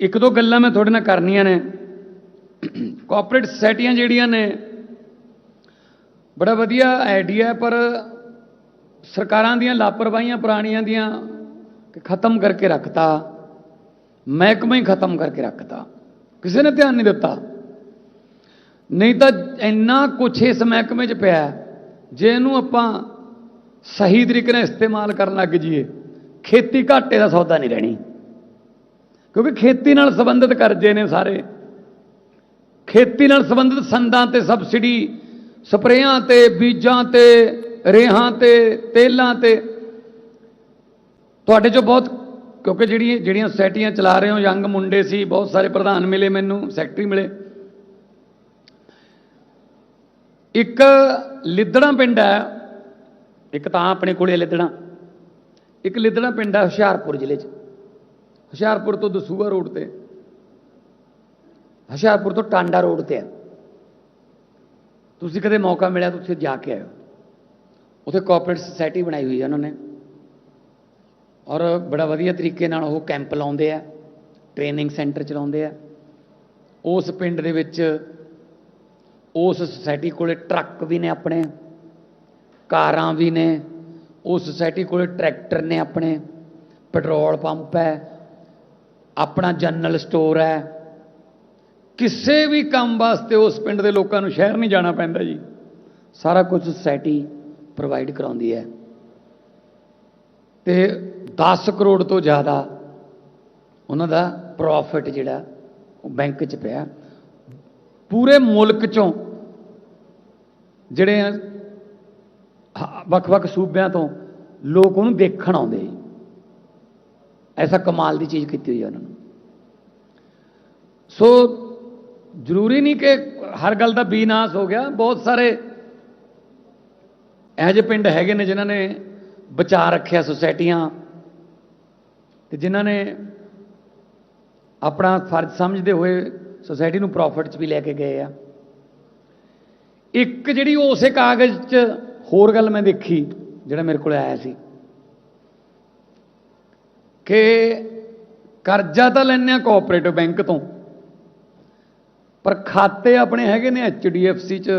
ਇੱਕ ਦੋ ਗੱਲਾਂ ਮੈਂ ਤੁਹਾਡੇ ਨਾਲ ਕਰਨੀਆਂ ਨੇ। ਕੋਆਪਰੇਟ ਸੁਸਾਇਟੀਆਂ ਜਿਹੜੀਆਂ ਨੇ ਬੜਾ ਵਧੀਆ ਆਈਡੀਆ ਪਰ ਸਰਕਾਰਾਂ ਦੀਆਂ ਲਾਪਰਵਾਹੀਆਂ ਪੁਰਾਣੀਆਂ ਦੀਆਂ ਖਤਮ ਕਰਕੇ ਰੱਖਤਾ ਮਹਿਕਮਾ ਹੀ ਖਤਮ ਕਰਕੇ ਰੱਖਤਾ। ਕਿਸੇ ਨੇ ਧਿਆਨ ਨਹੀਂ ਦਿੱਤਾ। ਨਹੀਂ ਤਾਂ ਇੰਨਾ ਕੁਛ ਇਸ ਮਹਿਕਮੇ 'ਚ ਪਿਆ ਹੈ, ਜੇ ਇਹਨੂੰ ਆਪਾਂ ਸਹੀ ਤਰੀਕੇ ਨਾਲ ਇਸਤੇਮਾਲ ਕਰਨ ਲੱਗ ਜਾਈਏ ਖੇਤੀ ਘਾਟੇ ਦਾ ਸੌਦਾ ਨਹੀਂ ਰਹਿਣੀ। ਕਿਉਂਕਿ ਖੇਤੀ ਨਾਲ ਸੰਬੰਧਿਤ ਕਰਜ਼ੇ ਨੇ ਸਾਰੇ। ਖੇਤੀ ਨਾਲ ਸੰਬੰਧਿਤ ਸੰਦਾਂ ਤੇ ਸਬਸਿਡੀ, ਸਪਰੇਆਂ ਤੇ, ਬੀਜਾਂ ਤੇ, ਰੇਹਾਂ ਤੇ, ਤੇਲਾਂ ਤੇ। ਤੁਹਾਡੇ ਚੋਂ ਬਹੁਤ, ਕਿਉਂਕਿ ਜਿਹੜੀਆਂ ਜਿਹੜੀਆਂ ਸੁਸਾਇਟੀਆਂ ਚਲਾ ਰਹੇ ਹੋ, ਯੰਗ ਮੁੰਡੇ ਸੀ, ਬਹੁਤ ਸਾਰੇ ਪ੍ਰਧਾਨ ਮਿਲੇ ਮੈਨੂੰ, ਸੈਕਟਰੀ ਮਿਲੇ। ਇੱਕ ਲਿੱਦੜਾ ਪਿੰਡ ਹੈ, ਇੱਕ ਤਾਂ ਆਪਣੇ ਕੋਲੇ ਲਿੱਦੜਾ। ਇੱਕ ਲਿੱਦੜਾ ਪਿੰਡ ਹੈ ਹੁਸ਼ਿਆਰਪੁਰ ਜ਼ਿਲ੍ਹੇ 'ਚ। ਹੁਸ਼ਿਆਰਪੁਰ ਤੋਂ ਦਸੂਆ ਰੋਡ ਤੇ। ਹੁਸ਼ਿਆਰਪੁਰ ਤੋਂ ਟਾਂਡਾ ਰੋਡ ਤੇ ਹੈ ਤੁਸੀਂ ਕਦੇ ਮੌਕਾ ਮਿਲਿਆ ਤਾਂ ਉੱਥੇ ਜਾ ਕੇ ਆਇਓ। ਉੱਥੇ ਕੋਆਪਰੇਟ ਸੁਸਾਇਟੀ ਬਣਾਈ ਹੋਈ ਹੈ ਉਹਨਾਂ ਨੇ। ਔਰ ਬੜਾ ਵਧੀਆ ਤਰੀਕੇ ਨਾਲ ਉਹ ਕੈਂਪ ਲਾਉਂਦੇ ਆ ਟ੍ਰੇਨਿੰਗ ਸੈਂਟਰ ਚਲਾਉਂਦੇ ਆ। ਉਸ ਪਿੰਡ ਦੇ ਵਿੱਚ ਉਸ ਸੁਸਾਇਟੀ ਕੋਲੇ ਟਰੱਕ ਵੀ ਨੇ ਆਪਣੇ, ਕਾਰਾਂ ਵੀ ਨੇ। ਉਸ ਸੁਸਾਇਟੀ ਕੋਲੇ ਟਰੈਕਟਰ ਨੇ ਆਪਣੇ। ਪੈਟਰੋਲ ਪੰਪ ਹੈ ਆਪਣਾ ਜਨਰਲ ਸਟੋਰ ਹੈ। ਕਿਸੇ ਵੀ ਕੰਮ ਵਾਸਤੇ ਉਸ ਪਿੰਡ ਦੇ ਲੋਕਾਂ ਨੂੰ ਸ਼ਹਿਰ ਨਹੀਂ ਜਾਣਾ ਪੈਂਦਾ ਜੀ। ਸਾਰਾ ਕੁਝ ਸੋਸਾਇਟੀ ਪ੍ਰੋਵਾਈਡ ਕਰਾਉਂਦੀ ਹੈ। ਤੇ 10 ਕਰੋੜ ਤੋਂ ਜ਼ਿਆਦਾ ਉਹਨਾਂ ਦਾ ਪ੍ਰੋਫਿਟ ਜਿਹੜਾ, ਉਹ ਬੈਂਕ 'ਚ ਪਿਆ। ਪੂਰੇ ਮੁਲਕ 'ਚੋਂ ਜਿਹੜੇ ਹ- ਵੱਖ-ਵੱਖ ਸੂਬਿਆਂ ਤੋਂ ਲੋਕ ਉਹਨੂੰ ਦੇਖਣ ਆਉਂਦੇ। ਜੀ ਐਸਾ ਕਮਾਲ ਦੀ ਚੀਜ਼ ਕੀਤੀ ਹੋਈ ਹੈ ਉਹਨਾਂ ਨੇ ਸੋ ਜ਼ਰੂਰੀ ਨਹੀਂ ਕਿ ਹਰ ਗੱਲ ਦਾ ਬੀਨਾਸ਼ ਹੋ ਗਿਆ ਬਹੁਤ ਸਾਰੇ ਇਹੋ ਜਿਹੇ ਪਿੰਡ ਹੈਗੇ ਨੇ ਜਿਨ੍ਹਾਂ ਨੇ ਬਚਾ ਰੱਖਿਆ ਸੁਸਾਇਟੀਆਂ ਤੇ ਜਿਨ੍ਹਾਂ ਨੇ ਆਪਣਾ ਫਰਜ਼ ਸਮਝਦੇ ਹੋਏ ਸੁਸਾਇਟੀ ਨੂੰ ਪ੍ਰੋਫਿਟ 'ਚ ਵੀ ਲੈ ਕੇ ਗਏ ਆ ਇੱਕ ਜਿਹੜੀ ਉਸੇ ਕਾਗਜ਼ 'ਚ ਹੋਰ ਗੱਲ ਮੈਂ ਦੇਖੀ ਜਿਹੜਾ ਮੇਰੇ ਕੋਲ ਆਇਆ ਸੀ ਕਿ ਕਰਜ਼ਾ ਤਾਂ ਲੈਂਦੇ ਆ ਕੋਆਪਰੇਟਿਵ ਬੈਂਕ ਤੋਂ। ਪਰ ਖਾਤੇ ਆਪਣੇ ਹੈਗੇ ਨੇ ਐਚਡੀਐਫਸੀ 'ਚ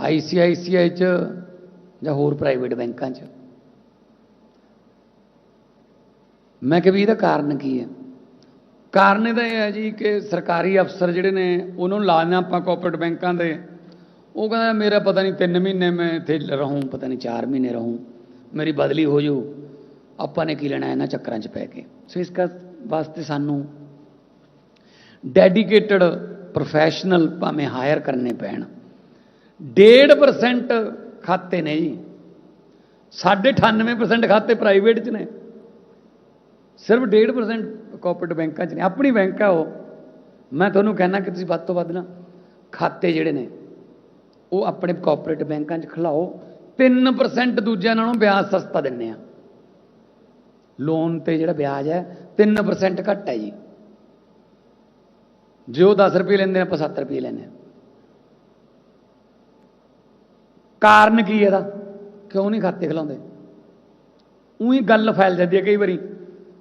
ਆਈਸੀਆਈਸੀਆਈ 'ਚ ਜਾਂ ਹੋਰ ਪ੍ਰਾਈਵੇਟ ਬੈਂਕਾਂ 'ਚ। ਮੈਂ ਕਿਹਾ ਵੀ ਇਹਦਾ ਕਾਰਨ ਕੀ ਹੈ? ਕਾਰਨ ਇਹਦਾ ਇਹ ਹੈ ਜੀ ਕਿ ਸਰਕਾਰੀ ਅਫਸਰ ਜਿਹੜੇ ਨੇ, ਉਹਨਾਂ ਨੂੰ ਲਾਣਾ ਆਪਾਂ ਕੋਆਪਰੇਟ ਬੈਂਕਾਂ ਦੇ। ਉਹ ਕਹਿੰਦਾ, ਮੇਰਾ ਪਤਾ ਨਹੀਂ 3 ਮਹੀਨੇ ਮੈਂ ਇੱਥੇ ਰਹੂੰ, ਪਤਾ ਨਹੀਂ 4 ਮਹੀਨੇ ਰਹੂੰ, ਮੇਰੀ ਬਦਲੀ ਹੋ ਜੂ ਆਪਾਂ ਨੇ ਕੀ ਲੈਣਾ ਇਹਨਾਂ ਚੱਕਰਾਂ 'ਚ ਪੈ ਕੇ? ਸੋ ਇਸ ਕਰ ਵਾਸਤੇ ਸਾਨੂੰ ਡੈਡੀਕੇਟਡ ਪ੍ਰੋਫੈਸ਼ਨਲ ਭਾਵੇਂ ਹਾਇਰ ਕਰਨੇ ਪੈਣ। 1.5% ਖਾਤੇ ਨੇ ਜੀ। ਸਾਢੇ 98% ਖਾਤੇ ਪ੍ਰਾਈਵੇਟ 'ਚ ਨੇ। ਸਿਰਫ 1.5% ਕੋਆਪਰੇਟ ਬੈਂਕਾਂ 'ਚ ਨੇ। ਆਪਣੀ ਬੈਂਕ ਆ ਉਹ। ਮੈਂ ਤੁਹਾਨੂੰ ਕਹਿਣਾ ਕਿ ਤੁਸੀਂ ਵੱਧ ਤੋਂ ਵੱਧ ਨਾ ਖਾਤੇ ਜਿਹੜੇ ਨੇ, ਉਹ ਆਪਣੇ ਕੋਆਪਰੇਟ ਬੈਂਕਾਂ 'ਚ ਖਲਾਓ। 3% ਦੂਜਿਆਂ ਨਾਲੋਂ ਵਿਆਜ ਸਸਤਾ ਦਿੰਨੇ ਆ। ਲੋਨ ਤੇ ਜਿਹੜਾ ਵਿਆਜ ਹੈ 3% ਘੱਟ ਹੈ ਜੀ। ਜੇ ਉਹ 10 ਰੁਪਏ ਲੈਂਦੇ ਨੇ, ਆਪਾਂ 7 ਰੁਪਏ ਲੈਂਦੇ ਆ ਕਾਰਨ ਕੀ ਇਹਦਾ? ਕਿਉਂ ਨਹੀਂ ਖਾਤੇ ਖਿਲਾਉਂਦੇ? ਉਹੀ ਗੱਲ ਫੈਲ ਜਾਂਦੀ ਹੈ ਕਈ ਵਾਰੀ।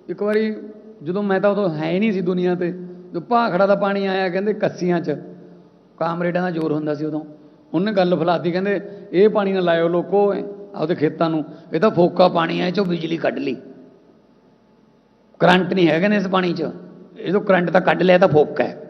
ਇੱਕ ਵਾਰੀ ਜਦੋਂ ਮੈਂ ਤਾਂ ਉਦੋਂ ਹੈ ਹੀ ਨਹੀਂ ਸੀ ਦੁਨੀਆ ਤੇ ਜੋ ਭਾਖੜਾ ਦਾ ਪਾਣੀ ਆਇਆ, ਕਹਿੰਦੇ ਕੱਸੀਆਂ 'ਚ। ਕਾਮਰੇਡਾਂ ਦਾ ਜ਼ੋਰ ਹੁੰਦਾ ਸੀ ਉਦੋਂ। ਉਹਨੇ ਗੱਲ ਫਲਾਤੀ, ਕਹਿੰਦੇ ਇਹ ਪਾਣੀ ਨਾ ਲਾਇਓ ਲੋਕੋ ਆਪਦੇ ਖੇਤਾਂ ਨੂੰ। ਇਹ ਤਾਂ ਫੋਕਾ ਪਾਣੀ ਆ, ਇਹ ਚੋਂ ਬਿਜਲੀ ਕੱਢ ਲਈ। ਕਰੰਟ ਨਹੀਂ ਹੈਗਾ ਨੇ ਇਸ ਪਾਣੀ 'ਚ। ਇਹ ਤੋਂ ਕਰੰਟ ਤਾਂ ਕੱਢ ਲਿਆ ਤਾਂ ਫੋਕ ਹੈ।